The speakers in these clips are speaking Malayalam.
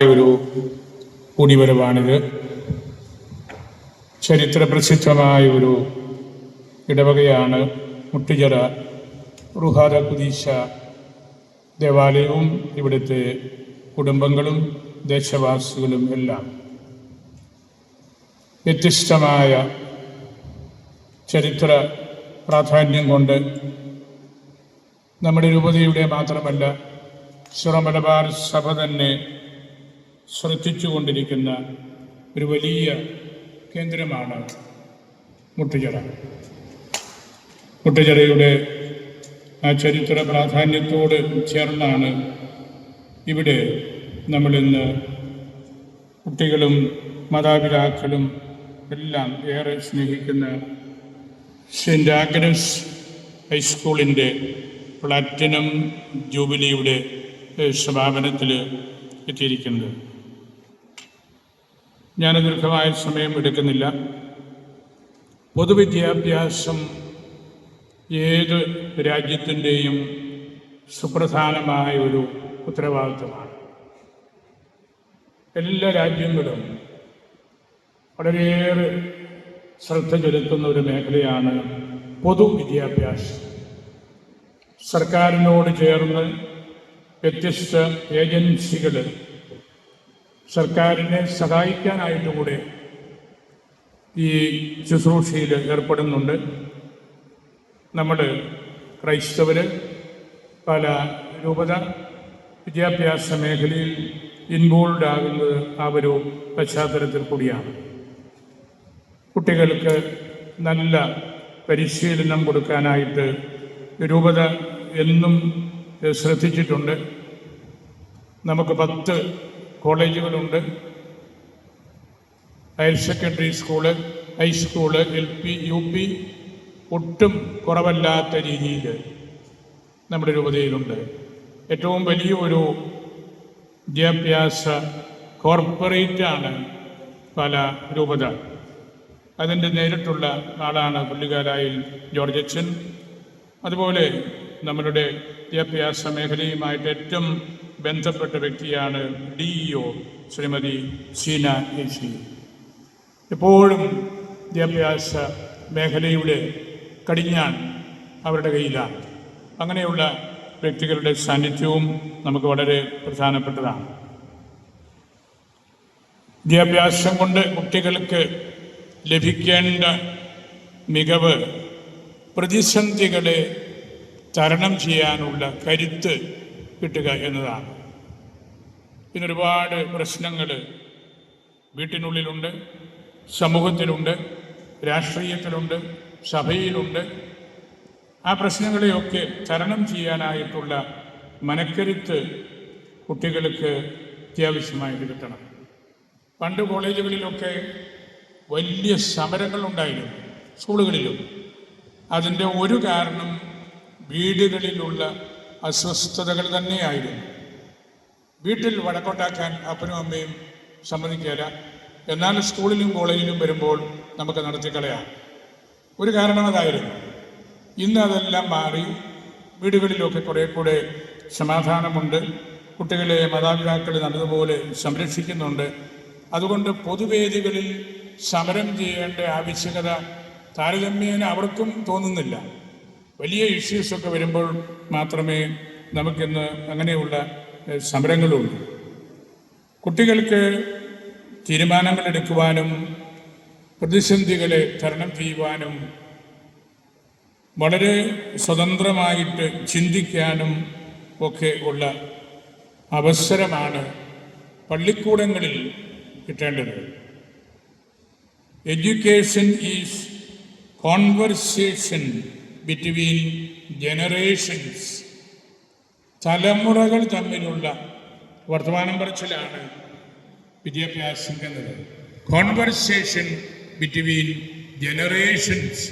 ഒരു കൂടിവരവാണിത്. ചരിത്ര പ്രസിദ്ധമായ ഒരു ഇടവകയാണ് മുട്ടുചിറ റുഹാദ കുദീശ ദേവാലയവും ഇവിടുത്തെ കുടുംബങ്ങളും ദേശവാസികളും എല്ലാം. വ്യത്യസ്തമായ ചരിത്ര പ്രാധാന്യം കൊണ്ട് നമ്മുടെ രൂപതയുടെ മാത്രമല്ല സുറമലബാർ സഭ തന്നെ ശ്രദ്ധിച്ചുകൊണ്ടിരിക്കുന്ന ഒരു വലിയ കേന്ദ്രമാണ് മുട്ടുചിറ. മുട്ടുചിറയുടെ ആ ചരിത്ര പ്രാധാന്യത്തോട് ചേർന്നാണ് ഇവിടെ നമ്മളിന്ന് കുട്ടികളും മാതാപിതാക്കളും എല്ലാം ഏറെ സ്നേഹിക്കുന്ന സെന്റ് ആഗ്നസ് ഹൈസ്കൂളിന്റെ പ്ലാറ്റിനം ജൂബിലിയുടെ സമാപനത്തിൽ എത്തിയിരിക്കുന്നത്. ഞാൻ ദീർഘമായ സമയം എടുക്കുന്നില്ല. പൊതുവിദ്യാഭ്യാസം ഏത് രാജ്യത്തിന്റെയും സുപ്രധാനമായ ഒരു ഉത്തരവാദിത്വമാണ്. എല്ലാ രാജ്യങ്ങളും വളരെയേറെ ശ്രദ്ധ ചെലുത്തുന്ന ഒരു മേഖലയാണ് പൊതുവിദ്യാഭ്യാസം. സർക്കാരിനോട് ചേർന്ന് വ്യത്യസ്ത ഏജൻസികൾ സർക്കാരിനെ സഹായിക്കാനായിട്ട് കൂടെ ഈ ശുശ്രൂഷയിൽ ഏർപ്പെടുന്നുണ്ട്. നമ്മൾ ക്രൈസ്തവർ പല രൂപത വിദ്യാഭ്യാസ മേഖലയിൽ ഇൻവോൾവ് ആകുന്നത് ആ ഒരു പശ്ചാത്തലത്തിൽ കൂടിയാണ്. കുട്ടികൾക്ക് നല്ല പരിശീലനം കൊടുക്കാനായിട്ട് രൂപത എന്നും ശ്രദ്ധിച്ചിട്ടുണ്ട്. നമുക്ക് പത്ത് കോളേജുകളുണ്ട്. Higher secondary school high school L P U P ഒട്ടും കുറവല്ലാത്ത രീതിയിൽ നമ്മുടെ രൂപതയിലുണ്ട് ഏറ്റവും വലിയ ഒരു വിദ്യാഭ്യാസ കോർപ്പറേറ്റാണ് പല രൂപത. അതിന്റെ നേരിട്ടുള്ള ആളാണ് പുള്ളിക്കാരായി ജോർജ് അച്ഛൻ അതുപോലെ നമ്മളുടെ വിദ്യാഭ്യാസ മേഖലയുമായിട്ട് ഏറ്റവും ബന്ധപ്പെട്ട വ്യക്തിയാണ് ഡി ഒ ശ്രീമതി സീന ഏശി എപ്പോഴും വിദ്യാഭ്യാസ മേഖലയുടെ കടിഞ്ഞാൺ അവരുടെ കയ്യിലാണ്. അങ്ങനെയുള്ള വ്യക്തികളുടെ സാന്നിധ്യവും നമുക്ക് വളരെ പ്രധാനപ്പെട്ടതാണ്. വിദ്യാഭ്യാസം കൊണ്ട് കുട്ടികൾക്ക് ലഭിക്കേണ്ട മികവ് പ്രതിസന്ധികളെ തരണം ചെയ്യാനുള്ള കരുത്ത് കിട്ടുക എന്നതാണ്. പിന്നെ ഒരുപാട് പ്രശ്നങ്ങൾ വീട്ടിനുള്ളിലുണ്ട് സമൂഹത്തിലുണ്ട് രാഷ്ട്രീയത്തിലുണ്ട് സഭയിലുണ്ട്. ആ പ്രശ്നങ്ങളെയൊക്കെ തരണം ചെയ്യാനായിട്ടുള്ള മനക്കരുത്ത് കുട്ടികൾക്ക് അത്യാവശ്യമായിട്ട് കിട്ടണം. പണ്ട് കോളേജുകളിലൊക്കെ വലിയ സമരങ്ങളുണ്ടായിരുന്നു സ്കൂളുകളിലും. അതിന്റെ ഒരു കാരണം വീടുകളിലുള്ള അസ്വസ്ഥതകൾ തന്നെയായിരുന്നു. വീട്ടിൽ വഴക്കൊണ്ടാക്കാൻ അപ്പനും അമ്മയും സമ്മതിക്കില്ല എന്നാൽ സ്കൂളിലും കോളേജിലും വരുമ്പോൾ നമുക്ക് നടത്തിക്കളയാം. ഒരു കാരണം അതായിരുന്നു. ഇന്ന് അതെല്ലാം മാറി വീടുകളിലൊക്കെ കുറേ കൂടെ സമാധാനമുണ്ട്. കുട്ടികളെ മാതാപിതാക്കൾ നല്ലതുപോലെ സംരക്ഷിക്കുന്നുണ്ട്. അതുകൊണ്ട് പൊതുവേദികളിൽ സമരം ചെയ്യേണ്ട ആവശ്യകത താരതമ്യേന അവർക്കും തോന്നുന്നില്ല. വലിയ ഇഷ്യൂസൊക്കെ വരുമ്പോൾ മാത്രമേ നമുക്കിന്ന് അങ്ങനെയുള്ള സമരങ്ങളുള്ളൂ കുട്ടികൾക്ക് തീരുമാനങ്ങൾ എടുക്കുവാനും പ്രതിസന്ധികളെ തരണം ചെയ്യുവാനും വളരെ സ്വതന്ത്രമായിട്ട് ചിന്തിക്കാനും ഒക്കെ ഉള്ള അവസരമാണ് പള്ളിക്കൂടങ്ങളിൽ കിട്ടേണ്ടത്. Education is conversation between generations തലമുറകൾ തമ്മിലുള്ള വർത്തമാനം പറച്ചിലാണ് വിദ്യാഭ്യാസം എന്നത് കോൺവെർസേഷൻ ബിറ്റ്വീൻ ജനറേഷൻസ്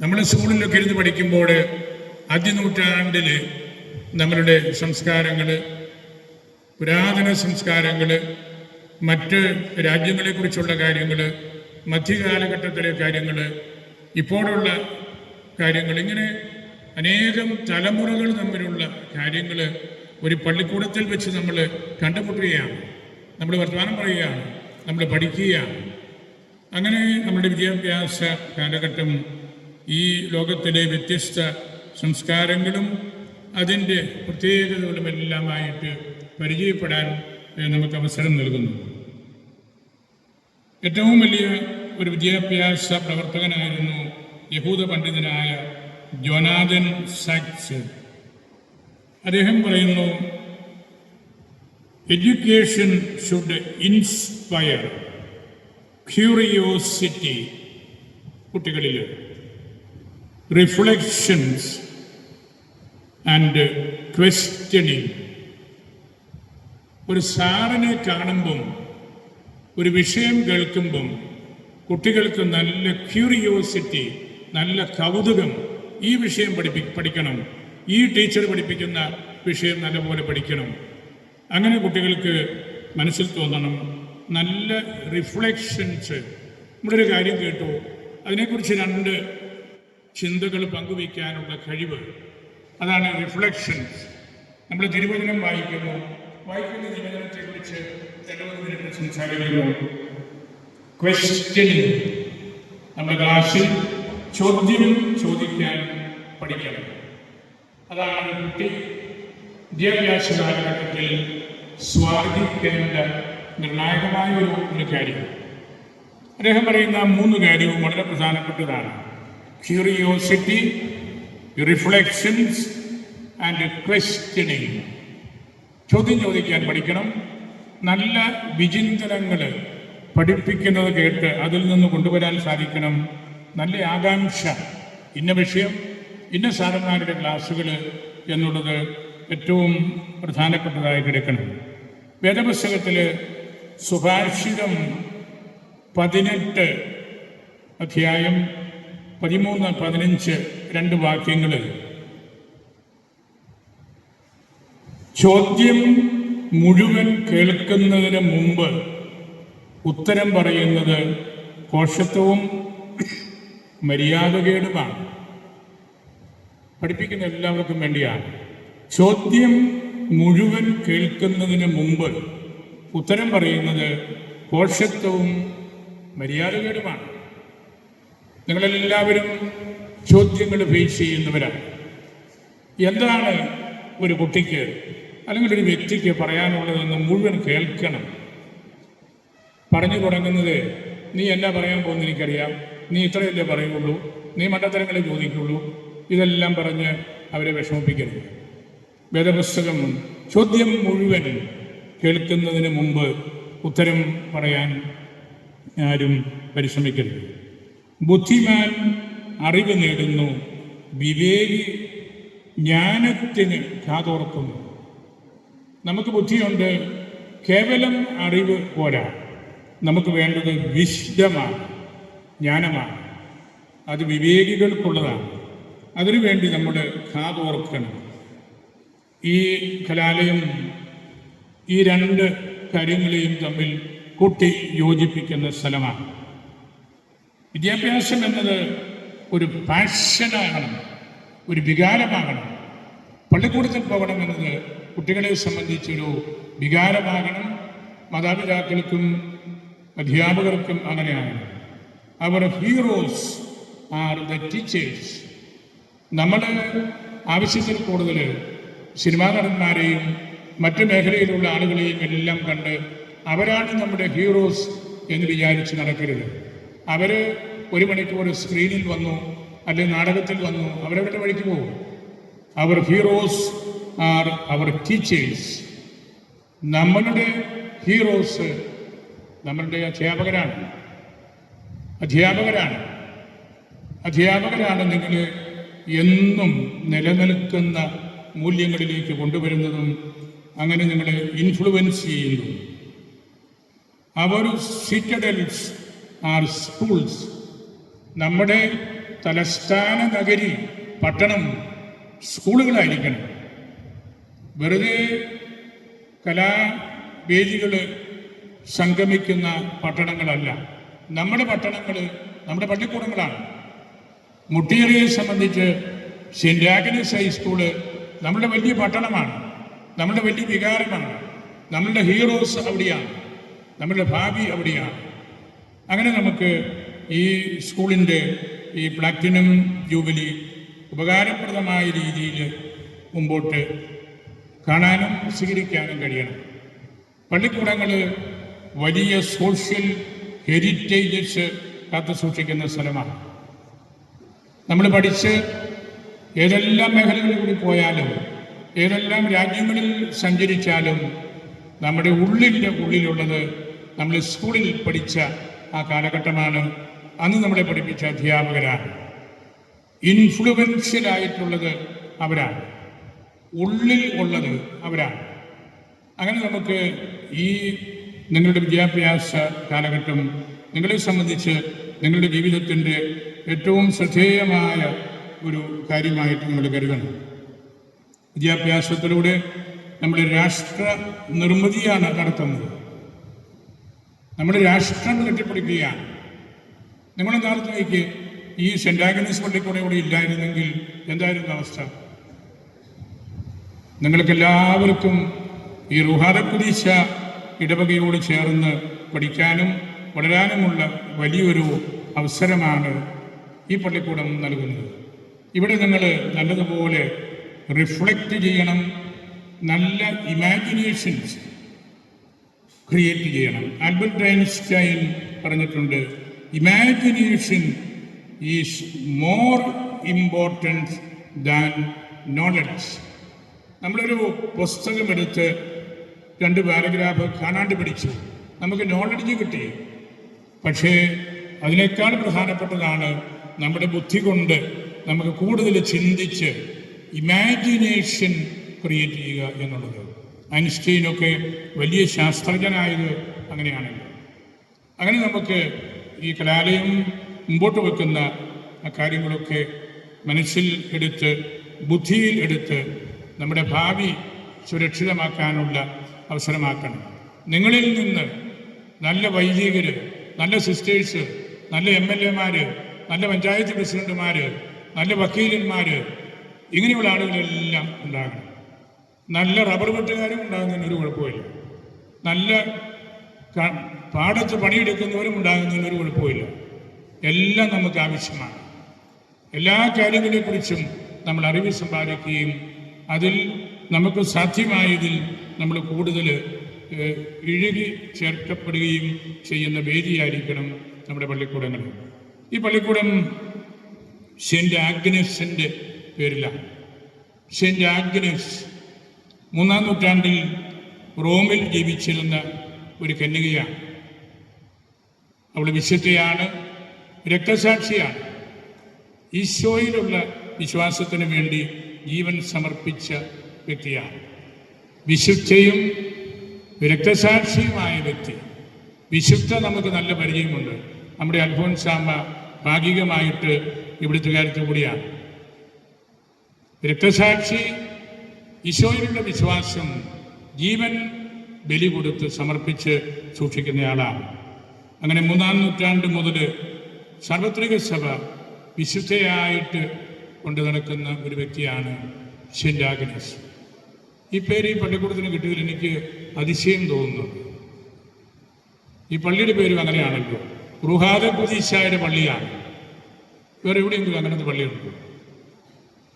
നമ്മൾ സ്കൂളിലൊക്കെ ഇരുന്ന് പഠിക്കുമ്പോൾ ആദ്യ നൂറ്റാണ്ടിൽ നമ്മളുടെ സംസ്കാരങ്ങൾ പുരാതന സംസ്കാരങ്ങൾ മറ്റ് രാജ്യങ്ങളെക്കുറിച്ചുള്ള കാര്യങ്ങൾ മധ്യകാലഘട്ടത്തിലെ കാര്യങ്ങൾ ഇപ്പോഴുള്ള കാര്യങ്ങൾ ഇങ്ങനെ അനേകം തലമുറകൾ തമ്മിലുള്ള കാര്യങ്ങൾ ഒരു പള്ളിക്കൂടത്തിൽ വെച്ച് നമ്മൾ കണ്ടുമുട്ടുകയാണ്. നമ്മൾ വർത്തമാനം പറയുകയാണ്. നമ്മൾ പഠിക്കുകയാണ്. അങ്ങനെ നമ്മുടെ വിദ്യാഭ്യാസ കാലഘട്ടം ഈ ലോകത്തിലെ വ്യത്യസ്ത സംസ്കാരങ്ങളും അതിന്റെ പ്രത്യേകതകളും എല്ലാമായിട്ട് പരിചയപ്പെടാൻ നമുക്ക് അവസരം നൽകുന്നു. ഏറ്റവും വലിയ ഒരു വിദ്യാഭ്യാസ പ്രവർത്തകനായിരുന്നു യഹൂദ പണ്ഡിതനായ ജോനാഥൻ സാക്സ്. അദ്ദേഹം പറയുന്നു എഡ്യൂക്കേഷൻ ഷുഡ് ഇൻസ്പയർ ക്യൂറിയോസിറ്റി കുട്ടികളിൽ റിഫ്ലക്ഷൻസ് ആൻഡ് ക്വസ്റ്റ്യനിങ് ഒരു സാറിനെ കാണുമ്പം ഒരു വിഷയം കേൾക്കുമ്പം കുട്ടികൾക്ക് നല്ല ക്യൂറിയോസിറ്റി നല്ല കൗതുകം ഈ വിഷയം പഠിപ്പി പഠിക്കണം. ഈ ടീച്ചർ പഠിപ്പിക്കുന്ന വിഷയം നല്ലപോലെ പഠിക്കണം. അങ്ങനെ കുട്ടികൾക്ക് മനസ്സിൽ തോന്നണം. നല്ല റിഫ്ലക്ഷൻസ്. നമ്മളൊരു കാര്യം കേട്ടു. അതിനെക്കുറിച്ച് രണ്ട് ചിന്തകൾ പങ്കുവയ്ക്കാനുള്ള കഴിവ്. അതാണ് റിഫ്ലക്ഷൻസ്. നമ്മൾ തിരുവചനം വായിക്കുന്നു. വായിക്കുന്ന തിരുവചനത്തെക്കുറിച്ച് മിനിറ്റ് സംസാരിക്കുന്നു. ക്വസ്റ്റ്യനിങ് നമ്മുടെ ക്ലാസ്സിൽ ചോദ്യം ചോദിക്കാൻ പഠിക്കണം. അതാണ് കുട്ടി വിദ്യാഭ്യാസ കാലഘട്ടത്തിൽ സ്വാധീനിക്കേണ്ട നിർണായകമായ ഒരു കാര്യം അദ്ദേഹം പറയുന്ന മൂന്ന് കാര്യവും വളരെ പ്രധാനപ്പെട്ടതാണ്. ക്യൂറിയോസിറ്റി റിഫ്ലക്ഷൻസ് ആൻഡ് ക്വസ്റ്റ്യനിങ് ചോദ്യം ചോദിക്കാൻ പഠിക്കണം. നല്ല വിചിന്തനങ്ങൾ പഠിപ്പിക്കുന്നത് കേട്ട് അതിൽ നിന്ന് കൊണ്ടുവരാൻ സാധിക്കണം. നല്ല ആകാംക്ഷ ഇന്ന വിഷയം ഇന്ന സാറന്മാരുടെ ക്ലാസ്സുകൾ എന്നുള്ളത് ഏറ്റവും പ്രധാനപ്പെട്ടതായി കിടക്കണം. വേദപുസ്തകത്തിൽ സുഭാഷിതം പതിനെട്ട് അധ്യായം പതിമൂന്ന് പതിനഞ്ച് രണ്ട് വാക്യങ്ങൾ ചോദ്യം മുഴുവൻ കേൾക്കുന്നതിന് മുമ്പ് ഉത്തരം പറയുന്നത് കോഷത്വവും മര്യാദകേടുമാണ്. പഠിപ്പിക്കുന്ന എല്ലാവർക്കും വേണ്ടിയാണ്. ചോദ്യം മുഴുവൻ കേൾക്കുന്നതിന് മുമ്പ് ഉത്തരം പറയുന്നത് പോഷത്വവും മര്യാദകേടുമാണ്. നിങ്ങളെല്ലാവരും ചോദ്യങ്ങൾ ഫേസ് ചെയ്യുന്നവരാണ്. എന്താണ് ഒരു കുട്ടിക്ക് അല്ലെങ്കിൽ ഒരു വ്യക്തിക്ക് പറയാനുള്ളതെന്ന് മുഴുവൻ കേൾക്കണം. പറഞ്ഞു തുടങ്ങുന്നത് നീ എന്നാ പറയാൻ പോകുന്ന എനിക്കറിയാം? നീ ഇത്രയല്ലേ പറയുള്ളൂ? നീ മണ്ടത്തരങ്ങളെ ചോദിക്കുള്ളൂ? ഇതെല്ലാം പറഞ്ഞ് അവരെ വിഷമിപ്പിക്കരുത്. വേദപുസ്തകം ചോദ്യം മുഴുവൻ കേൾക്കുന്നതിന് മുമ്പ് ഉത്തരം പറയാൻ ആരും പരിശ്രമിക്കരുത്. ബുദ്ധിമാൻ അറിവ് നേടുന്നു വിവേകി ജ്ഞാനത്തിന് കാതോർക്കുന്നു. നമുക്ക് ബുദ്ധിയുണ്ട് കേവലം അറിവ് പോരാ. നമുക്ക് വേണ്ടത് വിശുദ്ധമാണ് ജ്ഞാനമാണ്. അത് വിവേകികൾക്കുള്ളതാണ്. അതിനുവേണ്ടി നമ്മുടെ കാതോർക്കണം ഈ കലാലയം ഈ രണ്ട് കാര്യങ്ങളെയും തമ്മിൽ കൂട്ടി യോജിപ്പിക്കുന്ന സ്ഥലമാണ്. വിദ്യാഭ്യാസം എന്നത് ഒരു പാഷനാകണം ഒരു വികാരമാകണം. പള്ളിക്കൂടത്തിൽ പോകണം എന്നത് കുട്ടികളെ സംബന്ധിച്ചൊരു വികാരമാകണം. മാതാപിതാക്കൾക്കും അധ്യാപകർക്കും അങ്ങനെയാകണം അവർ ഹീറോസ് ആർ ദ ടീച്ചേഴ്സ് നമ്മുടെ ആവശ്യത്തിൽ കൂടുതൽ സിനിമാ നടന്മാരെയും മറ്റ് മേഖലയിലുള്ള ആളുകളെയും എല്ലാം കണ്ട് അവരാണ് നമ്മുടെ ഹീറോസ് എന്ന് വിചാരിച്ച് നടക്കരുത്. അവർ ഒരു മണിക്കൂർ സ്ക്രീനിൽ വന്നു അല്ലെങ്കിൽ നാടകത്തിൽ വന്നു അവരവരുടെ വഴിക്ക് പോകും. അവർ ഹീറോസ് ആർ അവർ ടീച്ചേഴ്സ് നമ്മളുടെ ഹീറോസ് നമ്മളുടെ അധ്യാപകരാണ്. അധ്യാപകരാണ്. അധ്യാപകരാണ് നിങ്ങൾ എന്നും നിലനിൽക്കുന്ന മൂല്യങ്ങളിലേക്ക് കൊണ്ടുവരുന്നതും അങ്ങനെ നിങ്ങളെ ഇൻഫ്ലുവൻസ് ചെയ്യുന്നു അവർ സിറ്റഡൽസ് ആർ സ്കൂൾസ് നമ്മുടെ തലസ്ഥാന നഗരി പട്ടണം സ്കൂളുകളായിരിക്കണം. വെറുതെ കലാവേദികൾ സംഗമിക്കുന്ന പട്ടണങ്ങളല്ല. നമ്മുടെ പട്ടണങ്ങൾ നമ്മുടെ പള്ളിക്കൂടങ്ങളാണ്. മുട്ടിയറിയെ സംബന്ധിച്ച് സെന്റ് ആഗ്നസ് ഹൈസ്കൂൾ നമ്മുടെ വലിയ പട്ടണമാണ്. നമ്മുടെ വലിയ വികാരമാണ്. നമ്മളുടെ ഹീറോസ് അവിടെയാണ്. നമ്മളുടെ ഭാവി അവിടെയാണ്. അങ്ങനെ നമുക്ക് ഈ സ്കൂളിന്റെ ഈ പ്ലാറ്റിനം ജൂബിലി ഉപകാരപ്രദമായ രീതിയിൽ മുമ്പോട്ട് കാണാനും സ്വീകരിക്കാനും കഴിയണം. പള്ളിക്കൂടങ്ങൾ വലിയ സോഷ്യൽ ഹെറിറ്റേജസ് കാത്തു സൂക്ഷിക്കുന്ന സ്ഥലമാണ്. നമ്മൾ പഠിച്ച് ഏതെല്ലാം മേഖലകളിൽ കൂടി പോയാലും ഏതെല്ലാം രാജ്യങ്ങളിൽ സഞ്ചരിച്ചാലും നമ്മുടെ ഉള്ളിന്റെ ഉള്ളിലുള്ളത് നമ്മൾ സ്കൂളിൽ പഠിച്ച ആ കാലഘട്ടമാണ്. അന്ന് നമ്മളെ പഠിപ്പിച്ച അധ്യാപകരാണ്. ഇൻഫ്ലുവൻഷ്യൽ ആയിട്ടുള്ളത് അവരാണ്. ഉള്ളിൽ ഉള്ളത് അവരാണ്. അങ്ങനെ നമുക്ക് ഈ നിങ്ങളുടെ വിദ്യാഭ്യാസ കാലഘട്ടം നിങ്ങളെ സംബന്ധിച്ച് നിങ്ങളുടെ ജീവിതത്തിന്റെ ഏറ്റവും ശ്രദ്ധേയമായ ഒരു കാര്യമായിട്ട് നിങ്ങൾ കരുതണം. വിദ്യാഭ്യാസത്തിലൂടെ നമ്മുടെ രാഷ്ട്ര നിർമ്മിതിയാണ് നടത്തുന്നത്. നമ്മുടെ രാഷ്ട്രം കെട്ടിപ്പിടിക്കുകയാണ്. നിങ്ങൾ നേരത്തെ നോക്കി ഈ സെന്റ് ആഗനീസ് പള്ളിക്കൂടെ ഇവിടെ ഇല്ലായിരുന്നെങ്കിൽ എന്തായിരുന്നു അവസ്ഥ? നിങ്ങൾക്കെല്ലാവർക്കും ഈ റുഹാദക്കുരീശ ഇടവകയോട് ചേർന്ന് പഠിക്കാനും വളരാനുമുള്ള വലിയൊരു അവസരമാണ് ഈ പള്ളിക്കൂടം നൽകുന്നത്. ഇവിടെ നിങ്ങൾ നല്ലതുപോലെ റിഫ്ലക്റ്റ് ചെയ്യണം നല്ല ഇമാജിനേഷൻസ് ക്രിയേറ്റ് ചെയ്യണം. ആൽബർട്ട് ഐൻസ്റ്റൈൻ പറഞ്ഞിട്ടുണ്ട് imagination is more importance than knowledge നമ്മളൊരു പുസ്തകമെടുത്ത് രണ്ട് പാരഗ്രാഫ് കാണാണ്ട് പിടിച്ചു. നമുക്ക് നോളജ് കിട്ടി. പക്ഷേ അതിനേക്കാൾ പ്രധാനപ്പെട്ടതാണ് നമ്മുടെ ബുദ്ധി കൊണ്ട് നമുക്ക് കൂടുതൽ ചിന്തിച്ച് ഇമാജിനേഷൻ ക്രിയേറ്റ് ചെയ്യുക എന്നുള്ളത്. ഐൻസ്റ്റീനൊക്കെ വലിയ ശാസ്ത്രജ്ഞനായത് അങ്ങനെയാണല്ലോ. അങ്ങനെ നമുക്ക് ഈ കലാലയം മുമ്പോട്ട് വെക്കുന്ന കാര്യങ്ങളൊക്കെ മനസ്സിൽ എടുത്ത് ബുദ്ധിയിൽ എടുത്ത് നമ്മുടെ ഭാവി സുരക്ഷിതമാക്കാനുള്ള അവസരമാക്കണം. നിങ്ങളിൽ നിന്ന് നല്ല വൈദികർ നല്ല സിസ്റ്റേഴ്സ് നല്ല എം എൽ എമാർ നല്ല പഞ്ചായത്ത് പ്രസിഡന്റുമാർ നല്ല വക്കീലന്മാർ ഇങ്ങനെയുള്ള ആളുകളെല്ലാം ഉണ്ടാകണം. നല്ല റബ്ബർ വെട്ടുകാരും ഉണ്ടാകുന്നതിന് ഒരു കുഴപ്പമില്ല. നല്ല പാടത്ത് പണിയെടുക്കുന്നവരും ഉണ്ടാകുന്നതിന് ഒരു കുഴപ്പമില്ല. എല്ലാം നമുക്ക് ആവശ്യമാണ്. എല്ലാ കാര്യങ്ങളെക്കുറിച്ചും നമ്മൾ അറിവ് സമ്പാദിക്കുകയും അതിൽ നമുക്ക് സാധ്യമായതിൽ നമ്മൾ കൂടുതൽ ഇഴുകി ചേർക്കപ്പെടുകയും ചെയ്യുന്ന വേദിയായിരിക്കണം നമ്മുടെ പള്ളിക്കൂടങ്ങൾ. ഈ പള്ളിക്കൂടം സെന്റ് ആഗ്നസിന്റെ പേരിലാണ്. സെന്റ് ആഗ്നസ് മൂന്നാം നൂറ്റാണ്ടിൽ റോമിൽ ജീവിച്ചിരുന്ന ഒരു കന്യകയാണ്. അവൾ വിശുദ്ധയാണ് രക്തസാക്ഷിയാണ്. ഈശോയിലുള്ള വിശ്വാസത്തിന് വേണ്ടി ജീവൻ സമർപ്പിച്ച വ്യക്തിയാണ്. വിശുദ്ധയും രക്തസാക്ഷിയുമായ വ്യക്തി. വിശുദ്ധ നമുക്ക് നല്ല പരിചയമുണ്ട്. നമ്മുടെ അൽഫോൻസാമ്മ ഭാഗികമായിട്ട് ഇവിടുത്തെ കാര്യത്തിൽ കൂടിയാണ്. രക്തസാക്ഷി ഈശോയിലുള്ള വിശ്വാസം ജീവൻ ബലി കൊടുത്ത് സമർപ്പിച്ച് സൂക്ഷിക്കുന്നയാളാണ്. അങ്ങനെ മൂന്നാം നൂറ്റാണ്ട് മുതൽ സാർവത്രിക സഭ വിശുദ്ധയായിട്ട് കൊണ്ടു നടക്കുന്ന ഒരു വ്യക്തിയാണ് ആഗ്നസ് ഈ പേര് ഈ പള്ളിക്കൂടത്തിന് കിട്ടിയതിൽ എനിക്ക് അതിശയം തോന്നുന്നുണ്ട്. ഈ പള്ളിയുടെ പേരും അങ്ങനെയാണല്ലോ. റുഹാദ കുദീശായുടെ പള്ളിയാണ്. വേറെ എവിടെയെങ്കിലും അങ്ങനത്തെ പള്ളിയുണ്ടോ?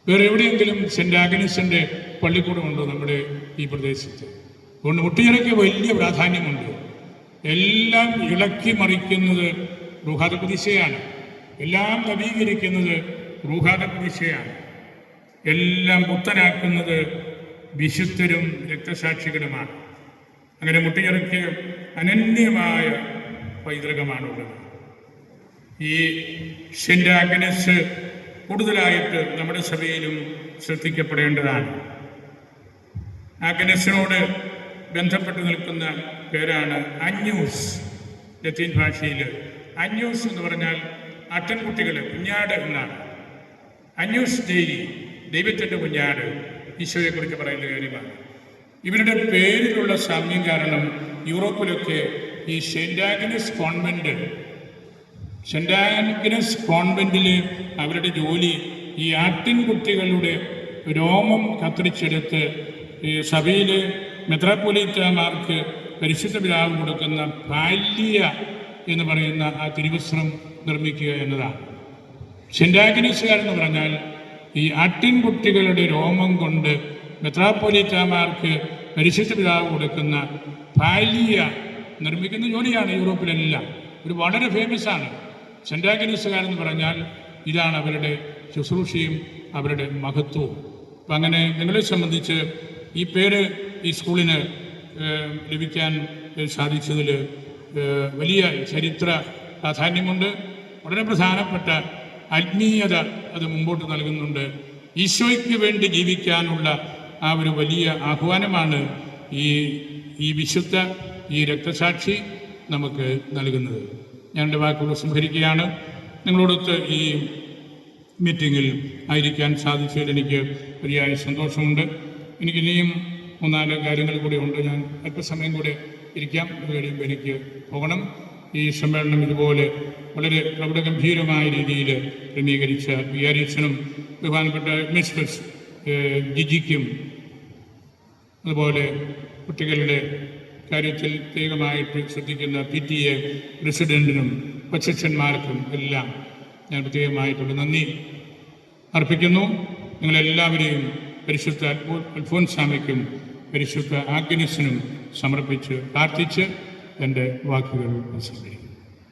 വേറെ എവിടെയെങ്കിലും സെന്റ് ആഗ്നസിന്റെ പള്ളിക്കൂടമുണ്ടോ നമ്മുടെ ഈ പ്രദേശത്ത്? അതുകൊണ്ട് മുട്ടിയറയ്ക്ക് വലിയ പ്രാധാന്യമുണ്ട്. എല്ലാം ഇളക്കി മറിക്കുന്നത് റുഹാദ എല്ലാം നവീകരിക്കുന്നത് റുഹാദ എല്ലാം പുത്തനാക്കുന്നത് വിശുദ്ധരും രക്തസാക്ഷികളുമാണ്. അങ്ങനെ മുട്ടിയറയ്ക്ക് അനന്യമായ പൈതൃകമാണുള്ളത്. ഈ സെന്റ് ആഗ്നസ് കൂടുതലായിട്ട് നമ്മുടെ സഭയിലും ശ്രദ്ധിക്കപ്പെടേണ്ടതാണ്. ആഗ്നസിനോട് ബന്ധപ്പെട്ട് നിൽക്കുന്ന പേരാണ് അന്യൂസ്. ലത്തീൻ ഭാഷയിൽ അന്യൂസ് എന്ന് പറഞ്ഞാൽ അട്ടൻകുട്ടികൾ കുഞ്ഞാട് എന്നാണ്. അന്യൂസ് ഡെയിലി ദൈവത്തിന്റെ കുഞ്ഞാട്. ഈശോയെക്കുറിച്ച് പറയുന്ന കാര്യമാണ്. ഇവരുടെ പേരിലുള്ള സാമ്യം കാരണം യൂറോപ്പിലൊക്കെ ഈ saint Agnes convent saint Agnes കോൺവെന്റിൽ അവരുടെ ജോലി ഈ ആട്ടിൻകുട്ടികളുടെ രോമം കത്തിരിച്ചെടുത്ത് ഈ സഭയിൽ മെത്രാപ്പൊലീത്തമാർക്ക് പരിശുദ്ധ പിതാവ് കൊടുക്കുന്ന ബാല്യ എന്ന് പറയുന്ന ആ തിരുവസ്ത്രം നിർമ്മിക്കുക എന്നതാണ്. സെന്റാഗ്നീസുകാരെന്ന് പറഞ്ഞാൽ ഈ ആട്ടിൻകുട്ടികളുടെ രോമം കൊണ്ട് മെത്രാപ്പൊലീറ്റാമാർക്ക് പരിശുദ്ധ പിതാവ് കൊടുക്കുന്ന പാലിയ നിർമ്മിക്കുന്ന ജോലിയാണ് യൂറോപ്പിലെല്ലാം. ഒരു വളരെ ഫേമസ് ആണ്. സെന്റാഗ്നീസുകാരെന്ന് പറഞ്ഞാൽ ഇതാണ് അവരുടെ ശുശ്രൂഷയും അവരുടെ മഹത്വവും. അപ്പം അങ്ങനെ നിങ്ങളെ സംബന്ധിച്ച് ഈ പേര് ഈ സ്കൂളിന് ലഭിക്കാൻ സാധിച്ചതിൽ വലിയ ചരിത്ര പ്രാധാന്യമുണ്ട്. വളരെ പ്രധാനപ്പെട്ട ആത്മീയത അത് മുമ്പോട്ട് നൽകുന്നുണ്ട്. ഈശോയ്ക്ക് വേണ്ടി ജീവിക്കാനുള്ള ആ ഒരു വലിയ ആഹ്വാനമാണ് ഈ ഈ വിശുദ്ധ ഈ രക്തസാക്ഷി നമുക്ക് നൽകുന്നത്. ഞാൻ എന്റെ വാക്കുകൾ സംഹരിക്കുകയാണ്. നിങ്ങളോടൊത്ത് ഈ മീറ്റിങ്ങിൽ ആയിരിക്കാൻ സാധിച്ചതിൽ എനിക്ക് വലിയ സന്തോഷമുണ്ട്. എനിക്ക് ഇനിയും മൂന്നാൽ കാര്യങ്ങൾ കൂടി ഉണ്ട്. ഞാൻ അല്പസമയം കൂടെ ഇരിക്കാം. അത് കഴിയുമ്പോൾ എനിക്ക് പോകണം. ഈ സമ്മേളനം ഇതുപോലെ വളരെ ഗംഭീരമായ രീതിയിൽ ക്രമീകരിച്ച വികാരീച്ചനും ബഹുമാനപ്പെട്ട മിസ്റ്റേഴ്സ് ജിജിക്കും അതുപോലെ കുട്ടികളുടെ കാര്യത്തിൽ പ്രത്യേകമായിട്ട് ശ്രദ്ധിക്കുന്ന പി ടി എ പ്രസിഡന്റിനും കൊച്ചച്ഛന്മാർക്കും എല്ലാം ഞാൻ പ്രത്യേകമായിട്ടുള്ള നന്ദി അർപ്പിക്കുന്നു. നിങ്ങളെല്ലാവരെയും പരിശുദ്ധ അൽഫോ- അൽഫോൻസാമയ്ക്കും പരിശുദ്ധ ആഗ്നസിനും സമർപ്പിച്ച് പ്രാർത്ഥിച്ച് എന്റെ വാക്കുകൾ സംസാരിക്കും